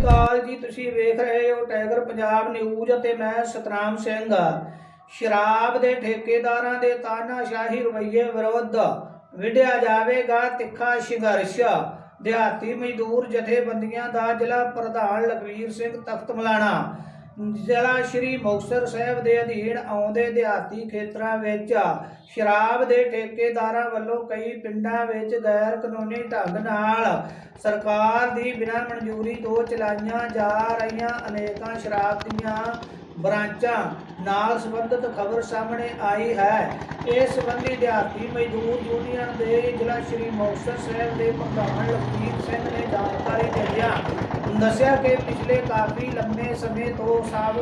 ਅਕਾਲ ਜੀ, ਤੁਸੀਂ ਵੇਖ ਰਹੇ ਹੋ ਟਾਈਗਰ ਪੰਜਾਬ ਨਿਊਜ਼ ਅਤੇ ਮੈਂ ਸਤਨਾਮ ਸਿੰਘ। ਸ਼ਰਾਬ ਦੇ ਠੇਕੇਦਾਰਾਂ ਦੇ ਤਾਨਾਸ਼ਾਹੀ ਰਵੱਈਏ ਵਿਰੁੱਧ ਵਿੱਢਿਆ ਜਾਵੇਗਾ ਤਿੱਖਾ ਸੰਘਰਸ਼। ਦਿਹਾਤੀ ਮਜ਼ਦੂਰ ਜਥੇਬੰਦੀਆਂ ਦਾ ਜ਼ਿਲ੍ਹਾ ਪ੍ਰਧਾਨ ਲਖਵੀਰ ਸਿੰਘ ਤਖਤ ਮਲਾਣਾ। ਜ਼ਿਲ੍ਹਾ ਸ਼੍ਰੀ ਮੁਕਤਸਰ ਸਾਹਿਬ ਦੇ ਅਧੀਨ ਆਉਂਦੇ ਦਿਹਾਤੀ ਖੇਤਰਾਂ ਵਿੱਚ ਸ਼ਰਾਬ ਦੇ ਠੇਕੇਦਾਰਾਂ ਵੱਲੋਂ ਕਈ ਪਿੰਡਾਂ ਵਿੱਚ ਗੈਰ ਕਾਨੂੰਨੀ ਢੰਗ ਨਾਲ ਸਰਕਾਰ ਦੀ ਬਿਨਾਂ ਮਨਜ਼ੂਰੀ ਤੋਂ ਚਲਾਈਆਂ ਜਾ ਰਹੀਆਂ ਅਨੇਕਾਂ ਸ਼ਰਾਬ ਦੀਆਂ ਬ੍ਰਾਂਚਾਂ ਨਾਲ ਸੰਬੰਧਿਤ ਖਬਰ ਸਾਹਮਣੇ ਆਈ ਹੈ। ਇਸ ਸੰਬੰਧੀ ਦਿਹਾਤੀ ਮਜ਼ਦੂਰ ਯੂਨੀਅਨ ਦੇ ਜ਼ਿਲ੍ਹਾ ਸ਼੍ਰੀ ਮੁਕਤਸਰ ਸਾਹਿਬ ਦੇ ਪ੍ਰਧਾਨ ਲਖਵੀਰ ਸਿੰਘ ਨੇ ਜਾਣਕਾਰੀ ਦਿੰਦਿਆਂ ਦੱਸਿਆ ਕਿ ਪਿਛਲੇ ਕਾਫੀ ਲੰਮੇ ਸਮੇਂ ਤੋਂ ਸਭ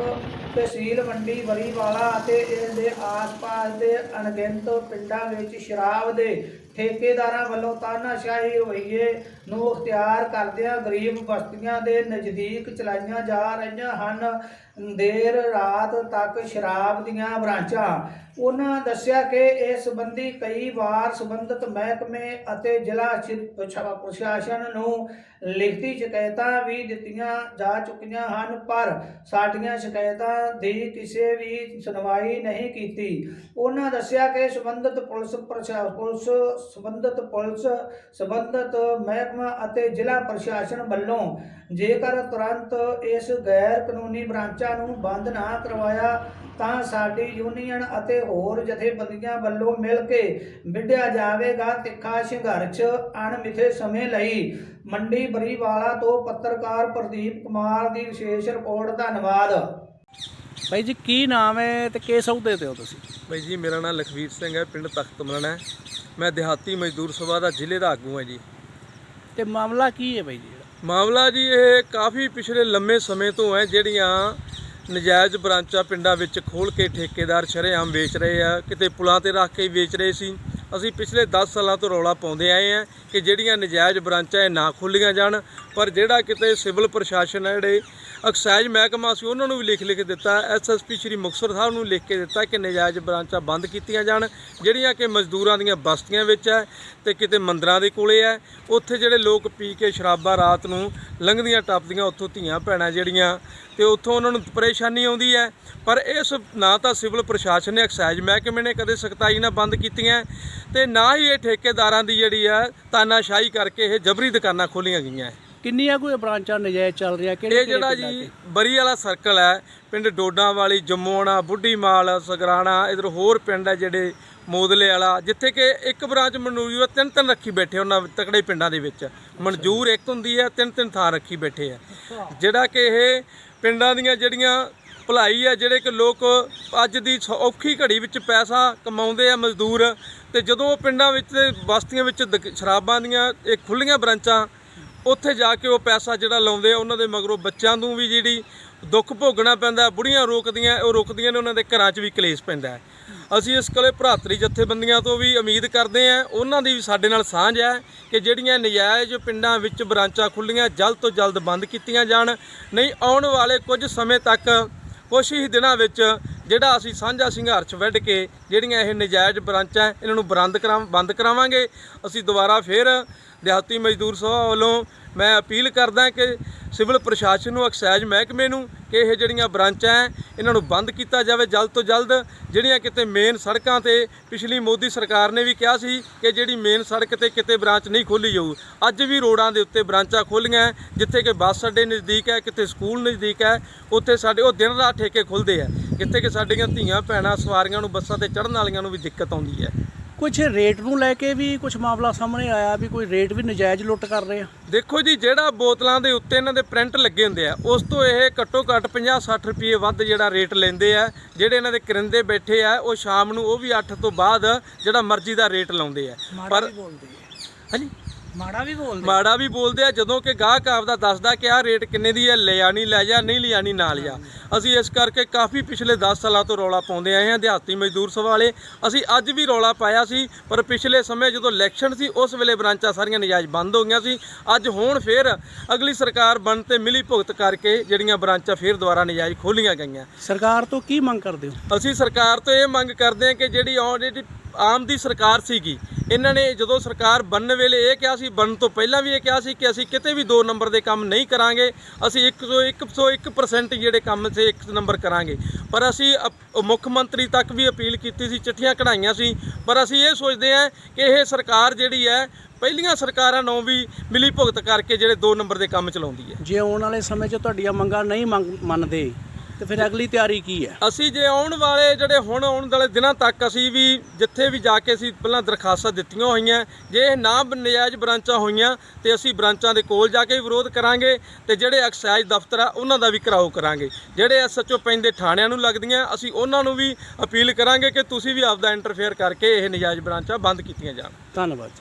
ਤਹਿਸੀਲ ਮੰਡੀ ਬਰੀਵਾਲਾ ਅਤੇ ਇਸ ਦੇ ਆਸ-ਪਾਸ ਦੇ ਅਣਗਿਣਤ ਪਿੰਡਾਂ ਵਿੱਚ ਸ਼ਰਾਬ ਦੇ ਠੇਕੇਦਾਰਾਂ ਵੱਲੋਂ ਤਾਨਾਸ਼ਾਹੀ ਰਵੱਈਏ ਨੂੰ ਅਖਤਿਆਰ ਕਰਦਿਆਂ ਗਰੀਬ ਬਸਤੀਆਂ ਦੇ ਨਜ਼ਦੀਕ ਚਲਾਈਆਂ ਜਾ ਰਹੀਆਂ ਹਨ। ਦੇਰ ਰਾਤ ਤੱਕ ਸ਼ਰਾਬ ਦੀਆਂ ਬ੍ਰਾਂਚਾਂ। ਉਹਨਾਂ ਦੱਸਿਆ ਕਿ ਇਸ ਸੰਬੰਧੀ ਕਈ ਵਾਰ ਸੰਬੰਧਿਤ ਮਹਿਕਮੇ ਅਤੇ ਜ਼ਿਲ੍ਹਾ ਚਿ- ਪ੍ਰਸ਼ਾਸਨ ਨੂੰ ਲਿਖਤੀ ਸ਼ਿਕਾਇਤਾਂ ਵੀ ਦਿੱਤੀਆਂ ਜਾ ਚੁੱਕੀਆਂ ਹਨ, ਪਰ ਸਾਡੀਆਂ ਸ਼ਿਕਾਇਤਾਂ ਦੀ ਕਿਸੇ ਵੀ ਸੁਣਵਾਈ ਨਹੀਂ ਕੀਤੀ। ਉਹਨਾਂ ਦੱਸਿਆ ਕਿ ਸੰਬੰਧਿਤ ਪੁਲਿਸ ਪ੍ਰਸ਼ਾ ਪੁਲਿਸ ਸੰਬੰਧਿਤ ਪੁਲਿਸ ਸੰਬੰਧਿਤ ਮਹਿਕਮਾ ਅਤੇ ਜ਼ਿਲ੍ਹਾ ਪ੍ਰਸ਼ਾਸਨ ਵੱਲੋਂ ਜੇਕਰ ਤੁਰੰਤ ਇਸ ਗੈਰ ਕਾਨੂੰਨੀ ਬ੍ਰਾਂਚਾਂ ਨੂੰ ਬੰਦ ਨਾ ਕਰਵਾਇਆ ਤਾਂ ਸਾਡੀ ਯੂਨੀਅਨ ਅਤੇ ਹੋਰ ਜਥੇਬੰਦੀਆਂ ਵੱਲੋਂ ਮਿਲ ਕੇ ਵਿੱਢਿਆ ਜਾਵੇਗਾ ਤਿੱਖਾ ਸੰਘਰਸ਼ ਅਣਮਿੱਥੇ ਸਮੇਂ ਲਈ। ਮੰਡੀ ਬਰੀਵਾਲਾ ਤੋਂ ਪੱਤਰਕਾਰ ਪ੍ਰਦੀਪ ਕੁਮਾਰ ਦੀ ਵਿਸ਼ੇਸ਼ ਰਿਪੋਰਟ ਧੰਨਵਾਦ। ਭਾਈ ਜੀ ਕੀ ਨਾਮ ਹੈ ਤੇ ਕਿਸ ਅਹੁਦੇ ਤੇ ਹੋ ਤੁਸੀਂ? ਭਾਈ ਜੀ ਮੇਰਾ ਨਾਮ ਲਖਵੀਰ ਸਿੰਘ ਹੈ ਪਿੰਡ ਤਖਤ ਮਲਣਾ ਹੈ। ਮੈਂ ਦਿਹਾਤੀ ਮਜ਼ਦੂਰ ਸਭਾ ਦਾ ਜ਼ਿਲ੍ਹੇ ਦਾ ਆਗੂ ਹਾਂ ਜੀ। ਤੇ ਮਾਮਲਾ ਕੀ ਹੈ ਭਾਈ ਜੀ? ਮਾਮਲਾ ਜੀ ਇਹ ਕਾਫੀ ਪਿਛਲੇ ਲੰਮੇ ਸਮੇਂ ਤੋਂ ਹੈ ਜਿਹੜੀਆਂ ਨਜਾਇਜ਼ ਬ੍ਰਾਂਚਾਂ ਪਿੰਡਾਂ ਵਿੱਚ ਖੋਲ ਕੇ ਠੇਕੇਦਾਰ ਸ਼ਰੇਆਮ ਵੇਚ ਰਹੇ ਆ, ਕਿਤੇ ਪੁਲਾਂ ਤੇ ਰੱਖ ਕੇ ਵੇਚ ਰਹੇ ਸੀ। ਅਸੀਂ ਪਿਛਲੇ 10 ਸਾਲਾਂ ਤੋਂ ਰੌਲਾ ਪਾਉਂਦੇ ਆਏ ਆ ਕਿ ਜਿਹੜੀਆਂ ਨਜਾਇਜ਼ ਬ੍ਰਾਂਚਾਂ ਇਹ ਨਾ ਖੋਲੀਆਂ ਜਾਣ, ਪਰ ਜਿਹੜਾ ਕਿਤੇ ਸਿਵਲ ਪ੍ਰਸ਼ਾਸਨ ਹੈ ਜਿਹੜੇ ਐਕਸਾਈਜ਼ ਮਹਿਕਮਾ ਸੀ, ਉਹਨਾਂ ਨੂੰ ਵੀ ਲਿਖ ਲਿਖ ਦਿੱਤਾ। ਐਸਐਸਪੀ ਸ਼੍ਰੀ ਮੁਕਤਸਰ ਸਾਹਿਬ ਨੂੰ ਲਿਖ ਕੇ ਦਿੱਤਾ ਕਿ ਨਜਾਇਜ਼ ਬ੍ਰਾਂਚਾਂ ਬੰਦ ਕੀਤੀਆਂ ਜਾਣ, ਜਿਹੜੀਆਂ ਕਿ ਮਜ਼ਦੂਰਾਂ ਦੀਆਂ ਬਸਤੀਆਂ ਵਿੱਚ ਹੈ ਤੇ ਕਿਤੇ ਮੰਦਰਾਂ ਦੇ ਕੋਲੇ ਹੈ। ਉੱਥੇ ਜਿਹੜੇ ਲੋਕ ਪੀ ਕੇ ਸ਼ਰਾਬਾਂ ਰਾਤ ਨੂੰ ਲੰਘਦੀਆਂ ਟੱਪਦੀਆਂ, ਉੱਥੋਂ ਧੀਆਂ ਭੈਣਾਂ ਜਿਹੜੀਆਂ ਤੇ ਉੱਥੋਂ ਉਹਨਾਂ ਨੂੰ ਪਰੇਸ਼ਾਨੀ ਆਉਂਦੀ ਹੈ। ਪਰ ਇਸ ਨਾ ਤਾਂ ਸਿਵਲ ਪ੍ਰਸ਼ਾਸਨ ਨੇ ਐਕਸਾਈਜ਼ ਮਹਿਕਮੇ ਨੇ ਕਦੇ ਸਖਤਾਈ ਨਾਲ ਬੰਦ ਕੀਤੀਆਂ ਤੇ ਨਾ ਹੀ ਇਹ ਠੇਕੇਦਾਰਾਂ ਦੀ ਜਿਹੜੀ ਹੈ ਤਾਨਾਸ਼ਾਹੀ ਕਰਕੇ ਇਹ ਜਬਰੀ ਦੁਕਾਨਾਂ ਖੋਲੀਆਂ ਗਈਆਂ ਹੈ। ਕਿੰਨੀਆਂ ਕੋਈ ਬ੍ਰਾਂਚਾਂ ਨਜਾਇਜ਼ ਚੱਲ ਰਹੀਆਂ ਕਿਹੜੇ ਇਹ ਜਿਹੜਾ ਜੀ ਬਰੀ ਵਾਲਾ ਸਰਕਲ ਹੈ ਪਿੰਡ ਡੋਡਾਂ ਵਾਲੀ ਜੰਮੂਆਣਾ ਬੁੱਢੀ ਮਾਲ ਸਗਰਾਣਾ ਇਧਰ ਹੋਰ ਪਿੰਡ ਹੈ ਜਿਹੜੇ ਮੋਦਲੇ ਵਾਲਾ ਜਿੱਥੇ ਕਿ ਇੱਕ ਬ੍ਰਾਂਚ ਮਨਜ਼ੂਰ ਤਿੰਨ ਤਿੰਨ ਰੱਖੀ ਬੈਠੇ ਉਹਨਾਂ ਤਕੜੇ ਪਿੰਡਾਂ ਦੇ ਵਿੱਚ। ਮਨਜ਼ੂਰ ਇੱਕ ਹੁੰਦੀ ਹੈ ਤਿੰਨ ਤਿੰਨ ਥਾਂ ਰੱਖੀ ਬੈਠੇ ਆ। ਜਿਹੜਾ ਕਿ ਇਹ ਪਿੰਡਾਂ ਦੀਆਂ ਜਿਹੜੀਆਂ ਭਲਾਈ ਹੈ ਜਿਹੜੇ ਕਿ ਲੋਕ ਅੱਜ ਦੀ ਔਖੀ ਘੜੀ ਵਿੱਚ ਪੈਸਾ ਕਮਾਉਂਦੇ ਆ ਮਜ਼ਦੂਰ ਤੇ ਜਦੋਂ ਉਹ ਪਿੰਡਾਂ ਵਿੱਚ ਬਸਤੀਆਂ ਵਿੱਚ ਸ਼ਰਾਬਾਂ ਦੀਆਂ ਇਹ ਖੁੱਲੀਆਂ ਬ੍ਰਾਂਚਾਂ ਉੱਥੇ ਜਾ ਕੇ ਉਹ ਪੈਸਾ ਜਿਹੜਾ ਲਾਉਂਦੇ ਆ, ਉਹਨਾਂ ਦੇ ਮਗਰੋਂ ਬੱਚਿਆਂ ਨੂੰ ਵੀ ਜਿਹੜੀ ਦੁੱਖ ਭੋਗਣਾ ਪੈਂਦਾ ਬੁੜੀਆਂ ਰੋਕਦੀਆਂ, ਉਹ ਰੁਕਦੀਆਂ ਨੇ, ਉਹਨਾਂ ਦੇ ਘਰਾਂ 'ਚ ਵੀ ਕਲੇਸ਼ ਪੈਂਦਾ ਹੈ। ਅਸੀਂ ਇਸ ਕੋਲੇ ਭਰਾਤਰੀ ਜਥੇਬੰਦੀਆਂ ਤੋਂ ਵੀ ਉਮੀਦ ਕਰਦੇ ਹਾਂ, ਉਹਨਾਂ ਦੀ ਵੀ ਸਾਡੇ ਨਾਲ ਸਾਂਝ ਹੈ ਕਿ ਜਿਹੜੀਆਂ ਨਜਾਇਜ਼ ਪਿੰਡਾਂ ਵਿੱਚ ਬ੍ਰਾਂਚਾਂ ਖੁੱਲੀਆਂ ਜਲਦ ਤੋਂ ਜਲਦ ਬੰਦ ਕੀਤੀਆਂ ਜਾਣ। ਨਹੀਂ, ਆਉਣ ਵਾਲੇ ਕੁਝ ਸਮੇਂ ਤੱਕ ਕੁਛ ਹੀ ਦਿਨਾਂ ਵਿੱਚ ਜਿਹੜਾ ਅਸੀਂ ਸਾਂਝਾ ਸੰਘਰਸ਼ ਵਿੱਢ ਕੇ ਜਿਹੜੀਆਂ ਇਹ ਨਜਾਇਜ਼ ਬ੍ਰਾਂਚਾਂ ਇਹਨਾਂ ਨੂੰ ਬਰੰਦ ਕਰਾ, ਬੰਦ ਕਰਾਵਾਂਗੇ। ਅਸੀਂ ਦੁਬਾਰਾ ਫਿਰ ਦਿਹਾਤੀ ਮਜ਼ਦੂਰ ਸਭਾ ਵੱਲੋਂ ਮੈਂ ਅਪੀਲ ਕਰਦਾ ਕਿ ਸਿਵਲ ਪ੍ਰਸ਼ਾਸਨ ਨੂੰ ਐਕਸਾਈਜ਼ ਮਹਿਕਮੇ ਨੂੰ ਕਿ ਇਹ ਜਿਹੜੀਆਂ ਬ੍ਰਾਂਚਾਂ ਹੈ, ਇਹਨਾਂ ਨੂੰ ਬੰਦ ਕੀਤਾ ਜਾਵੇ ਜਲਦ ਤੋਂ ਜਲਦ। ਜਿਹੜੀਆਂ ਕਿਤੇ ਮੇਨ ਸੜਕਾਂ ਤੇ ਪਿਛਲੀ ਮੋਦੀ ਸਰਕਾਰ ਨੇ ਵੀ ਕਿਹਾ ਸੀ ਕਿ ਜਿਹੜੀ ਮੇਨ ਸੜਕ ਤੇ ਕਿਤੇ ਬ੍ਰਾਂਚ ਨਹੀਂ ਖੋਲੀ ਜਾਊ। ਅੱਜ ਵੀ ਰੋਡਾਂ ਦੇ ਉੱਤੇ ਬ੍ਰਾਂਚਾਂ ਖੋਲੀਆਂ ਜਿੱਥੇ ਕਿ ਬੱਸ ਅੱਡੇ ਨਜ਼ਦੀਕ ਹੈ, ਕਿਤੇ ਸਕੂਲ ਨਜ਼ਦੀਕ ਹੈ, ਉੱਥੇ ਸਾਡੇ ਉਹ ਦਿਨ ਰਾਤ ਠੇਕੇ ਖੁੱਲਦੇ ਆ ਕਿਤੇ ਕਿ ਸਾਡੀਆਂ ਧੀਆਂ ਭੈਣਾਂ ਸਵਾਰੀਆਂ ਨੂੰ ਬੱਸਾਂ ਤੇ ਚੜ੍ਹਨ ਵਾਲੀਆਂ ਨੂੰ ਵੀ ਦਿੱਕਤ ਆਉਂਦੀ ਹੈ। ਕੁਝ ਰੇਟ ਨੂੰ ਲੈ ਕੇ ਵੀ ਕੁਝ ਮਾਮਲਾ ਸਾਹਮਣੇ ਆਇਆ ਵੀ ਕੋਈ ਰੇਟ ਵੀ ਨਜਾਇਜ਼ ਲੁੱਟ ਕਰ ਰਹੇ ਆ। ਦੇਖੋ ਜੀ ਜਿਹੜਾ ਬੋਤਲਾਂ ਦੇ ਉੱਤੇ ਇਹਨਾਂ ਦੇ ਪ੍ਰਿੰਟ ਲੱਗੇ ਹੁੰਦੇ ਆ ਉਸ ਤੋਂ ਇਹ ਘੱਟੋ ਘੱਟ 50-60 ਰੁਪਏ ਵੱਧ ਜਿਹੜਾ ਰੇਟ ਲੈਂਦੇ ਆ ਜਿਹੜੇ ਇਹਨਾਂ ਦੇ ਕਰਿੰਦੇ ਬੈਠੇ ਆ ਉਹ ਸ਼ਾਮ ਨੂੰ ਉਹ ਵੀ 8 ਤੋਂ ਬਾਅਦ ਜਿਹੜਾ ਮਰਜ਼ੀ ਦਾ ਰੇਟ ਲਾਉਂਦੇ ਆ। ਪਰ ਹਾਂਜੀ? ਮਾੜਾ ਵੀ ਬੋਲਦੇ। ਮਾੜਾ ਵੀ ਬੋਲਦੇ ਆ ਜਦੋਂ ਕਿ ਗਾਹਕ ਆਪਦਾ ਦੱਸਦਾ ਕਿ ਆਹ ਰੇਟ ਕਿੰਨੇ ਦੀ ਹੈ ਲਿਆ ਨਹੀਂ ਲੈ ਜਾ ਨਹੀਂ ਲਿਆਣੀ ਨਾ ਲਿਆ ਅਸੀਂ ਇਸ ਕਰਕੇ ਕਾਫੀ ਪਿਛਲੇ 10 ਸਾਲਾਂ ਤੋਂ ਰੌਲਾ ਪਾਉਂਦੇ ਆਏ ਹਾਂ ਦਿਹਾਤੀ ਮਜ਼ਦੂਰ ਸਭਾ ਵਾਲੇ। ਅਸੀਂ ਅੱਜ ਵੀ ਰੌਲਾ ਪਾਇਆ ਸੀ ਪਰ ਪਿਛਲੇ ਸਮੇਂ ਜਦੋਂ ਇਲੈਕਸ਼ਨ ਸੀ ਉਸ ਵੇਲੇ ਬ੍ਰਾਂਚਾਂ ਸਾਰੀਆਂ ਨਜਾਇਜ਼ ਬੰਦ ਹੋ ਗਈਆਂ ਸੀ। ਅੱਜ ਹੁਣ ਫੇਰ ਅਗਲੀ ਸਰਕਾਰ ਬਣ ਤੇ ਮਿਲੀ ਭੁਗਤ ਕਰਕੇ ਜਿਹੜੀਆਂ ਬ੍ਰਾਂਚਾਂ ਫੇਰ ਦੁਬਾਰਾ ਨਜਾਇਜ਼ ਖੋਲੀਆਂ ਗਈਆਂ। ਸਰਕਾਰ ਤੋਂ ਕੀ ਮੰਗ ਕਰਦੇ ਹੋ? ਅਸੀਂ ਸਰਕਾਰ ਤੋਂ ਇਹ ਮੰਗ ਕਰਦੇ ਹਾਂ ਕਿ ਜਿਹੜੀ ਆਉਣ ਜਿਹੜੀ ਆਮ ਦੀ ਸਰਕਾਰ ਸੀਗੀ। ਇਹਨਾਂ ਨੇ ਜਦੋਂ ਸਰਕਾਰ ਬਣਨ ਵੇਲੇ ਇਹ ਕਿਹਾ ਸੀ, ਬਣਨ ਤੋਂ ਪਹਿਲਾਂ ਵੀ ਇਹ ਕਿਹਾ ਸੀ ਕਿ ਅਸੀਂ ਕਿਤੇ ਵੀ 2 ਨੰਬਰ ਦੇ ਕੰਮ ਨਹੀਂ ਕਰਾਂਗੇ, ਅਸੀਂ 101% ਜਿਹੜੇ ਕੰਮ ਸੇ 1 ਨੰਬਰ ਕਰਾਂਗੇ। ਪਰ ਅਸੀਂ ਅਪ- ਮੁੱਖ ਮੰਤਰੀ ਤੱਕ ਵੀ ਅਪੀਲ ਕੀਤੀ ਸੀ, ਚਿੱਠੀਆਂ ਕਢਾਈਆਂ ਸੀ, ਪਰ ਅਸੀਂ ਇਹ ਸੋਚਦੇ ਹਾਂ ਕਿ ਇਹ ਸਰਕਾਰ ਜਿਹੜੀ ਹੈ, ਪਹਿਲੀਆਂ ਸਰਕਾਰਾਂ ਨੂੰ ਵੀ ਮਿਲੀ ਭੁਗਤ ਕਰਕੇ ਜਿਹੜੇ 2 ਨੰਬਰ ਦੇ ਕੰਮ ਚਲਾਉਂਦੀ ਹੈ। ਜੇ ਆਉਣ ਵਾਲੇ ਸਮੇਂ 'ਚ ਤੁਹਾਡੀਆਂ ਮੰਗਾਂ ਨਹੀਂ ਮੰਗ- ਮੰਨਦੇ ਤੇ ਫਿਰ ਅਗਲੀ ਤਿਆਰੀ ਕੀ ਹੈ? ਅਸੀਂ ਜੇ ਆਉਣ ਵਾਲੇ ਜਿਹੜੇ ਹੁਣ ਆਉਣ ਵਾਲੇ ਦਿਨਾਂ ਤੱਕ ਅਸੀਂ ਵੀ ਜਿੱਥੇ ਵੀ ਜਾ ਕੇ ਅਸੀਂ ਪਹਿਲਾਂ ਦਰਖਾਸਤਾਂ ਦਿੱਤੀਆਂ ਹੋਈਆਂ ਜੇ ਇਹ ਨਾ ਨਜਾਇਜ਼ ਬ੍ਰਾਂਚਾਂ ਹੋਈਆਂ ਤੇ ਅਸੀਂ ਬ੍ਰਾਂਚਾਂ ਦੇ ਕੋਲ ਜਾ ਕੇ ਵੀ ਵਿਰੋਧ ਕਰਾਂਗੇ ਤੇ ਜਿਹੜੇ ਐਕਸਾਈਜ਼ ਦਫ਼ਤਰ ਆ ਉਹਨਾਂ ਦਾ ਵੀ ਘਰਾਓ ਕਰਾਂਗੇ। ਜਿਹੜੇ ਐਸਐਚਓ ਪੈਂਦੇ ਥਾਣਿਆਂ ਨੂੰ ਲੱਗਦੀਆਂ ਅਸੀਂ ਉਹਨਾਂ ਨੂੰ ਵੀ ਅਪੀਲ ਕਰਾਂਗੇ ਕਿ ਤੁਸੀਂ ਵੀ ਆਪਦਾ ਇੰਟਰਫੇਅਰ ਕਰਕੇ ਇਹ ਨਜਾਇਜ਼ ਬ੍ਰਾਂਚਾਂ ਬੰਦ ਕੀਤੀਆਂ ਜਾਣ। ਧੰਨਵਾਦ